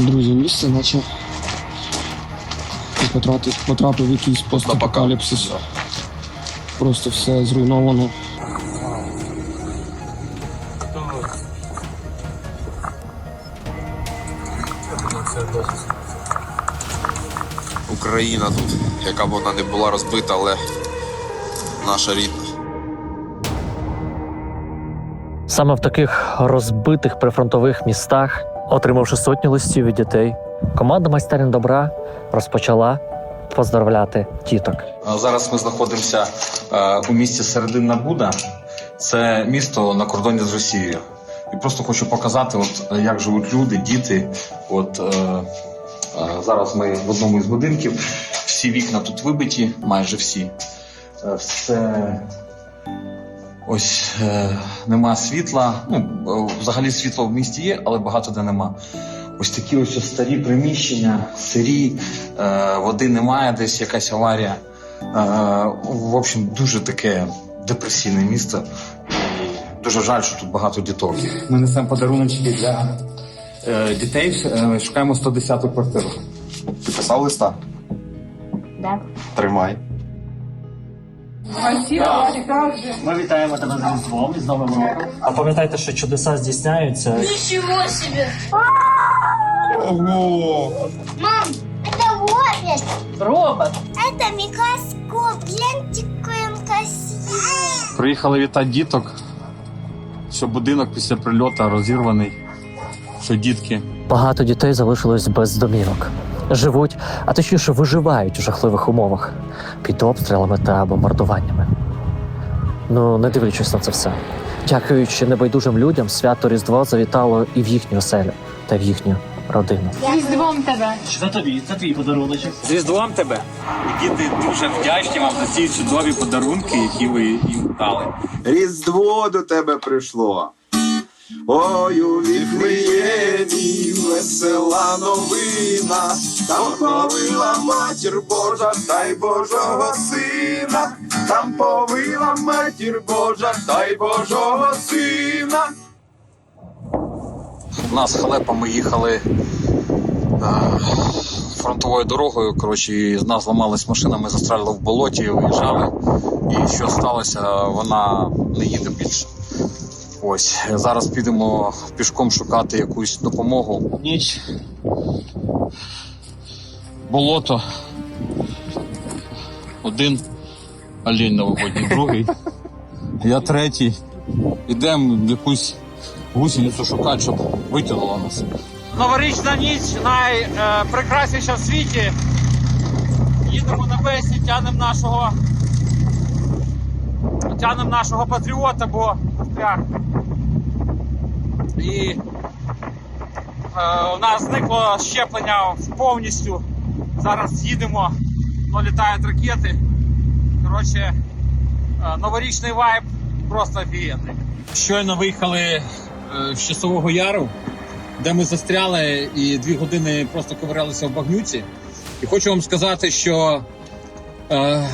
Друзі, місце, наче потрапив, потрапив в якийсь постапокаліпсис. Просто все зруйновано. Україна тут, яка б вона не була розбита, але наша рідна. Саме в таких розбитих прифронтових містах, отримавши сотні листів від дітей, команда майстерень добра розпочала поздравляти діток. Зараз ми знаходимося е, у місті Серединна Буда. Це місто на кордоні з Росією. І просто хочу показати, от як живуть люди, діти. От е, е, зараз ми в одному із будинків. Всі вікна тут вибиті, майже всі. Е, все ось е, нема світла. Ну, е, взагалі світло в місті є, але багато де нема. Ось такі ось старі приміщення, сирі, е, води немає, десь якась аварія. Е, в общем, дуже таке депресійне місто. І дуже жаль, що тут багато діток. Ми несемо подаруночки для е, дітей. Е, шукаємо 110-ту квартиру. Ти писав листа? Да. Тримай. Ми вітаємо тебе з Різдвом і з Новим роком. А пам'ятайте, що чудеса здійсняються. Ничего себе! Ого! Мам, это робот! Робот. Это микроскоп. Гляньте, какой он красивый. Приїхали вітати діток. Що будинок після прильоту розірваний. Що дітки Багато дітей залишилось без домівок. Живуть, а точніше виживають у жахливих умовах під обстрілами та бомбардуваннями. Ну, не дивлячись на це все. Дякуючи небайдужим людям, свято Різдво завітало і в їхню оселю та в їхню родину. З Різдвом тебе. Це тобі, це твій подаруночок. З Різдвом тебе. І діти дуже вдячні вам за ці чудові подарунки, які ви їм дали. Різдво до тебе прийшло. Ой, у Віфлеємі весела новина, там повила матір Божа, дай Божого сина, там повила матір Божа, дай Божого сина. У нас халепа ми їхали е, фронтовою дорогою. Коротше, і з нас зламалась машина, ми застряли в болоті, виїжджали. І що сталося, вона не їде більше. Ось зараз підемо пішком шукати якусь допомогу. Ніч. Болото. Один олень на другий. Я третій. Ідемо в якусь гусеницю шукати, щоб витягнуло нас. Новорічна ніч найпрекрасніша в світі. Їдемо на Бесі, тянемо нашого. Тянемо нашого патріота, бо. І е, у нас зникло щеплення повністю. Зараз їдемо, ну, літають ракети. Коротше, е, новорічний вайб просто офігенний. Щойно виїхали е, з часового яру де ми застряли і дві години просто ковирялися в багнюці. І хочу вам сказати, що е,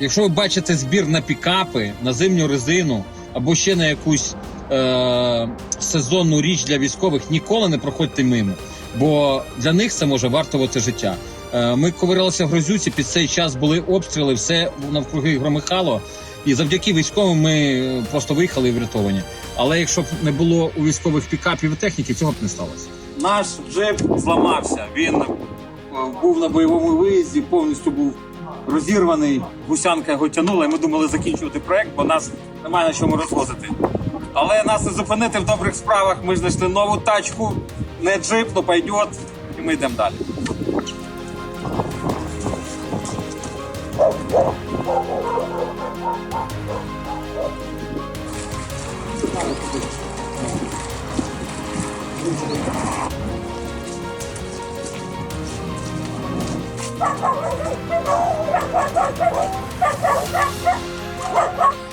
якщо ви бачите збір на пікапи, на зимню резину або ще на якусь е, сезонну річ для військових, ніколи не проходьте мимо, бо для них це може вартувати життя. Е, ми ковирялися в грозюці, під цей час були обстріли, все навкруги громихало. І завдяки військовим ми просто виїхали і врятовані. Але якщо б не було у військових пікапів і техніки, цього б не сталося. Наш джеп зламався. Він е, був на бойовому виїзді, повністю був розірваний. Гусянка його тянула, і ми думали закінчувати проект, бо нас немає на чому розвозити. Але нас не зупинити в добрих справах. Ми знайшли нову тачку, не джип, но пойдет, і ми йдемо далі.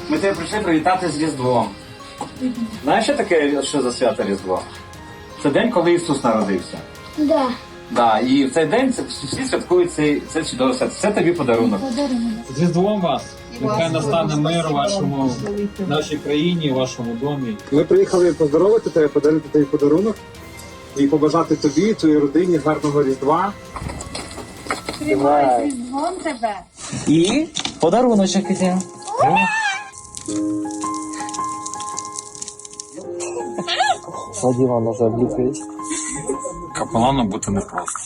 Ми тебе прийшли привітати з Різдвом. Знаєш, що таке що за свято Різдво? Це день, коли Ісус народився. Да. Да, і в цей день це всі святкують цей це чудове свято. Це тобі подарунок. З Різдвом вас! Нехай настане мир у вашому нашій країні, у вашому домі. Ми приїхали поздоровити тебе, подарити тобі подарунок. і побажати тобі, твоїй родині гарного різдва. Вон тебе. І подаруночок іде. Владіва вже облікують. Капеланом бути непросто.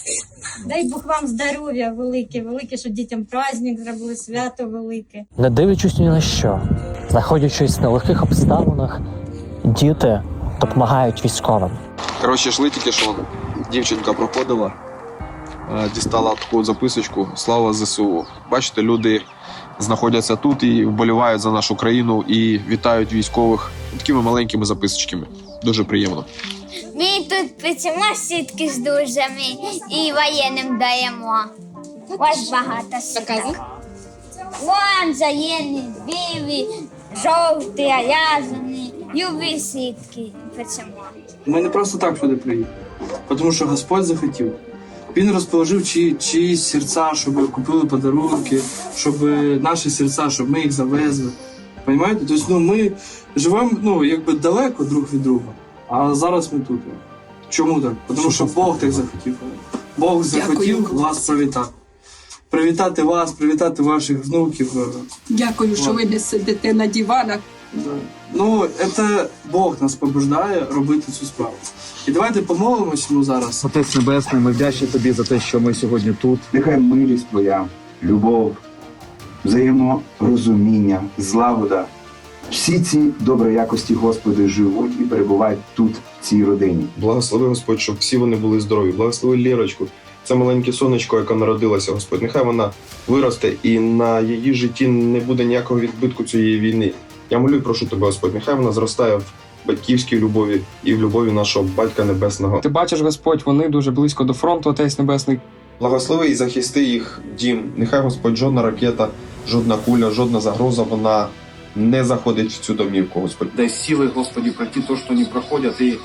Дай Бог вам здоров'я велике, велике, щоб дітям праздник зробили, свято велике. Не дивлячись ні на що, знаходячись в нелегких обставинах, діти допомагають військовим. Коротше, йшли тільки що дівчинка проходила, е, дістала таку записочку Слава ЗСУ. Бачите, люди знаходяться тут і вболівають за нашу країну і вітають військових такими маленькими записочками. Дуже приємно. Ми тут печемо сітки з друзями і воєнним даємо. Ось багато сіток. Вон заєнні, білі, жовті, рязані, любі сітки печемо. Ми не просто так сюди приїхали, тому що Господь захотів. Він розположив чи, чиїсь серця, щоб купили подарунки, щоб наші серця, щоб ми їх завезли. Понимаєте? Тобто, ну, ми живемо ну, якби далеко друг від друга, а зараз ми тут. Чому так? Тому що Бог так захотів. Бог захотів вас привітати. Привітати вас, привітати ваших внуків. Дякую, що ви не сидите на диванах. Да. Ну, це Бог нас побуждає робити цю справу. І давайте помолимось йому зараз. Отець Небесний, ми вдячні тобі за те, що ми сьогодні тут. Нехай милість твоя, любов, взаєморозуміння, злагода. Всі ці добрі якості Господи живуть і перебувають тут, в цій родині. Благослови Господь, щоб всі вони були здорові. Благослови Лірочку. Це маленьке сонечко, яка народилася, Господь. Нехай вона виросте і на її житті не буде ніякого відбитку цієї війни. Я молю і прошу тебе, Господь, нехай вона зростає в батьківській любові і в любові нашого Батька Небесного. Ти бачиш, Господь, вони дуже близько до фронту, Отець Небесний. Благослови і захисти їх дім. Нехай Господь жодна ракета, жодна куля, жодна загроза вона не заходить в цю домівку, Господь. Дай силы, Господи, пройти то, что они проходят, и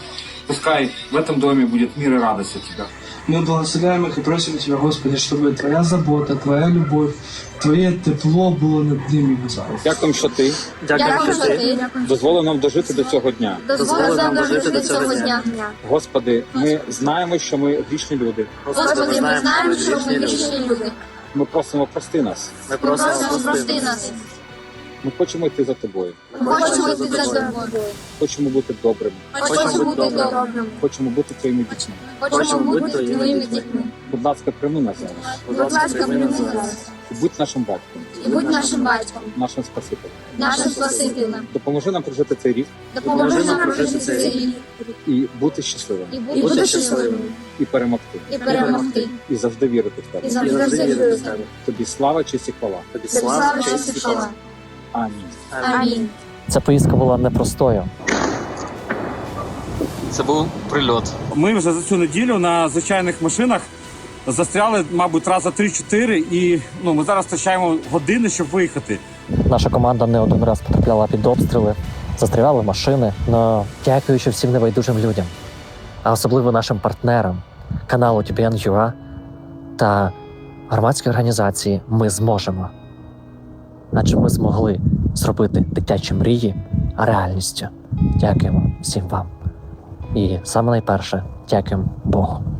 пускай в этом доме будет мир и радость от Тебя. Мы благословляем их и просим Тебя, Господи, чтобы Твоя забота, Твоя любовь, Твоє тепло було над ними зараз. Дякуємо, що ти Дякую, що ти дозволив нам дожити до цього дня. дозволив нам дожити до цього дня. Господи, ми знаємо, що ми грішні люди. Господи, ми знаємо, що ми грішні люди. Ми просимо прости нас. Ми просимо прости нас. Ми хочемо йти за тобою. Ми хочемо йти за тобою. Хочемо бути добрими. Хочемо бути добрим. Хочемо бути твоїми дітьми. Хочемо бути твоїми дітьми. Будь ласка, прийми нас зараз. Будь ласка, прийми нас. І будь нашим батьком, І будь нашим батьком, нашим спасителем. нашим спасителем. Допоможи нам прожити цей рік Допоможи нам прожити цей рік. і бути щасливим, І бути щасливим. і перемогти, І перемогти. і завжди вірити в тебе. І завжди вірити в тебе. Тобі слава, честь і хвала. Тобі слава, честь і хвала. Амінь. Амінь. Ця поїздка була непростою. Це був прильот. Ми вже за цю неділю на звичайних машинах застряли, мабуть, раза 3-4, і ну, ми зараз втрачаємо години, щоб виїхати. Наша команда не один раз потрапляла під обстріли, застріляли машини. Но дякуючи всім небайдужим людям, а особливо нашим партнерам каналу TBN.ua та громадській організації Ми зможемо. Адже ми змогли зробити дитячі мрії реальністю. Дякуємо всім вам. І саме найперше, дякуємо Богу.